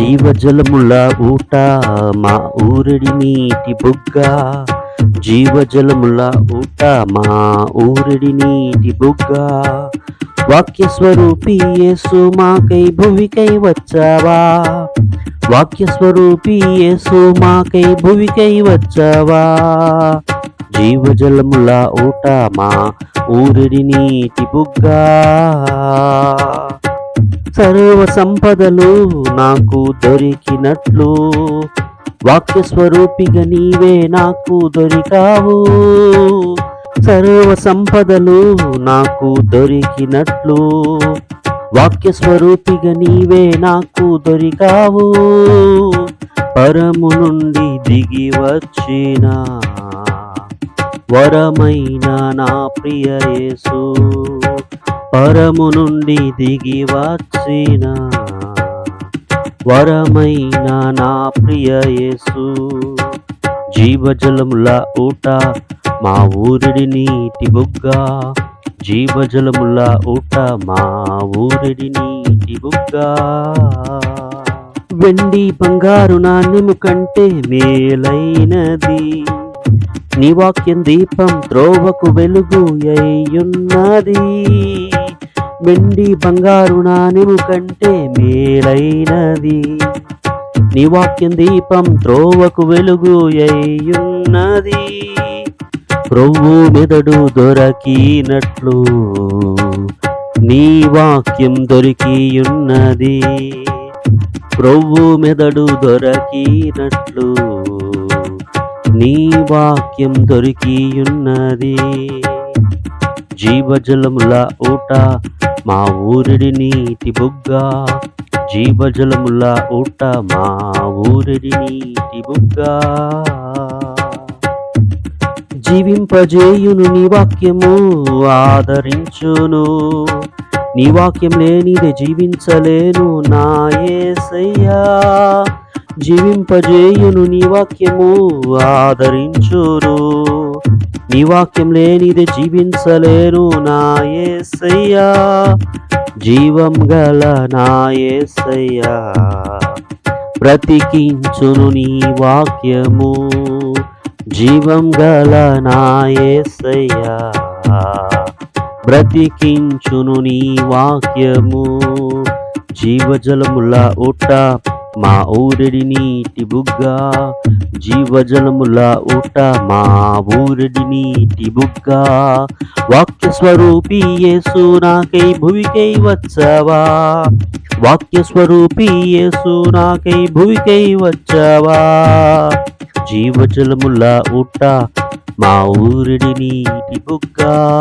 జీవజలముల ఊట మా ఊరడి నీటి బుగ్గ. జీవజలముల ఊట మా ఊరడి నీటి బుగ్గ. వాక్య స్వరూపి యేసు మాకై భువికై వచ్చావా? వాక్య స్వరూపి యేసు మాకై భువికై వచ్చావా? జీవజలముల ఊట మా ఊరడి నీటి బుగ్గా. సర్వ సంపదలు నాకు దొరికినట్లు. వాక్య స్వరూపిగా నీవే నాకు దొరికావు. సర్వ సంపదలు నాకు దొరికినట్లు. వాక్య స్వరూపిగా నీవే నాకు దొరికావు. పరము నుండి దిగి వచ్చిన వరమైన నా ప్రియ యేసు. పరము నుండి దిగి వచ్చిన వరమైన నా ప్రియ యేసు. జీవజలముల ఊట మా ఊరిడి నీటి బుగ్గ. జీవజలముల ఊట మా ఊరిడి నీటి బుగ్గ. వెండి బంగారు నాణ్యము కంటే మేలైనది. నీ వాక్యం దీపం త్రోవకు వెలుగు అయ్యున్నది. వెండి బంగారు నాణెము కంటే మేలైనది. నీ వాక్యం దీపం త్రోవకు వెలుగు అయ్యున్నది. ప్రవ్వు మెదడు దొరకినట్లు నీ వాక్యం దొరికియున్నది. ప్రొవ్వు మెదడు దొరకినట్లు నీ వాక్యం దొరికియున్నది. జీవజలముల ఊట మా ఊరిడి నీటి బుగ్గ జీవజలముల ఊట మా ఊరిడి నీటి బుగ్గ. జీవింపజేయును నీ వాక్యము ఆదరించును. నీ వాక్యం లేనిదే జీవించలేను నా ఏసయ్యా. జీవింపజేయును నీ వాక్యము ఆదరించును. నీ వాక్యం లేనిది జీవించలేను నా ఏసయ్యా. జీవం గల నా ఏసయ్యా. బ్రతికించును నీ వాక్యము. జీవం గల నా ఏసయ్యా. బ్రతికించును నీ వాక్యము. జీవజలముల ఊట మా ఊరిడి నీటి బుగ్గా. జీవజలముల ఊట మా ఊరిడి నీటి బుగ్గ. వాక్య స్వరూపి యేసు నాకై భువికై వచ్చవా? వాక్య స్వరూపి యేసు నాకై భువికై వచ్చవా? జీవజలముల ఊట మా ఊరిడి నీటి బుగ్గా.